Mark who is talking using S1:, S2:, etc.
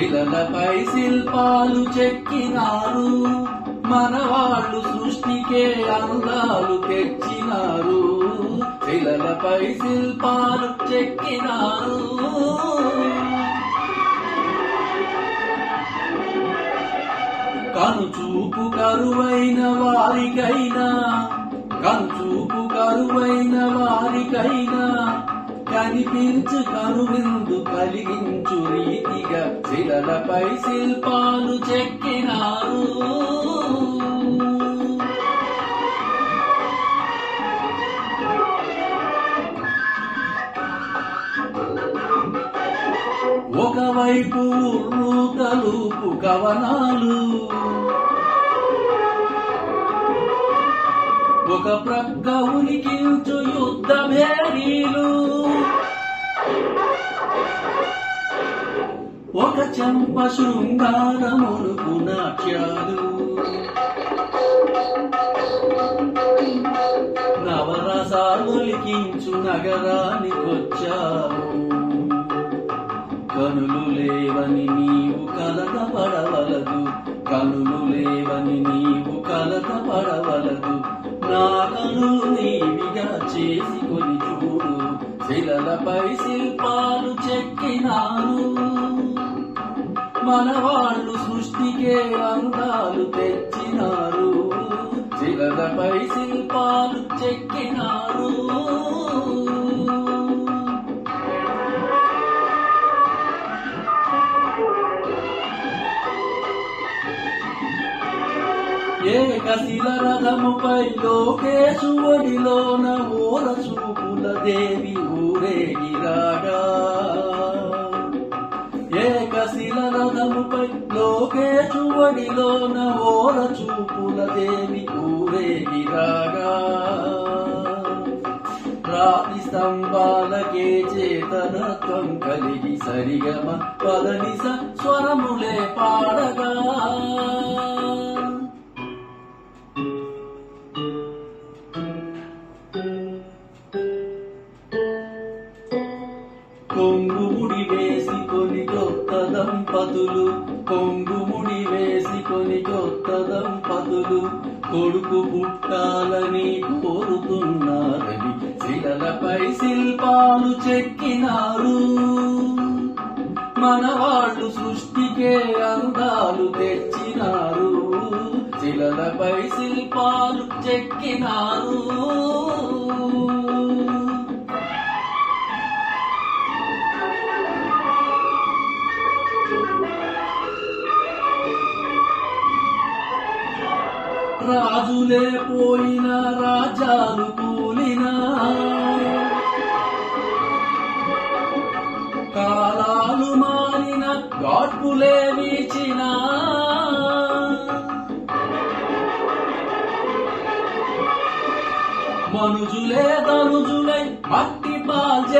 S1: శిలలపై శిల్పాలు చెక్కినారు. మన వాళ్ళు సృష్టికే అందాలు తెచ్చినారు. శిలలపై శిల్పాలు చెక్కినారు. కనుచూపు కరువైన వారికైనా కనుచూపు కరువైన వారికైనా కనిపించు కనువిందు కలిగి శిలలపై శిల్పాలు చెక్కినారు. ఒకవైపు ఉర్రు కవనాలు. ఒక ప్రక్క ఉనికించు యుద్ధ భేరీలు ఒక చంప శృంగారమునుకు నాట్యాలు. నవరసాలులికించు నగరానికొచ్చావు కనులు లేవని నీవు కలత పడవలదు. కనులు లేవని నీవు కలత పడవలదు. నా కనులు నీవిగా చేసుకొని చూడు. శిలలపై శిల్పాలు చెక్కినారు మన వాళ్ళు సృష్టికే అందాలు తెచ్చినారు. శిలలపై శిల్పాలు చెక్కినారు. ఏకశిల రథముపై లోకేశువడిలోన ఓర చూపుల దేవి ఊరేగిరాగా. లోకేశువడిలోన ఓర చూపుల దేవి ఊరేగిరాగా రాతి స్తంభాలకే చేతనత్వం కలిగి సరిగమ పదనిస స్వరములే పాడగా. కొంగుముడి వేసుకొని కొత్త దంపతులు కొంగుముడి వేసుకొని కొత్త దంపతులు కొడుకు పుట్టాలని కోరుతున్నారని శిలలపై శిల్పాలు చెక్కినారు. మన వాళ్ళు సృష్టికే అందాలు తెచ్చినారు. శిలలపై శిల్పాలు చెక్కినారు. రాజులే పోయిన రాజాలు కూలిన. కాలాలు మారిన గాడ్పులే వీచిన. మనుజులే తనుజులై మట్టి పాల్చే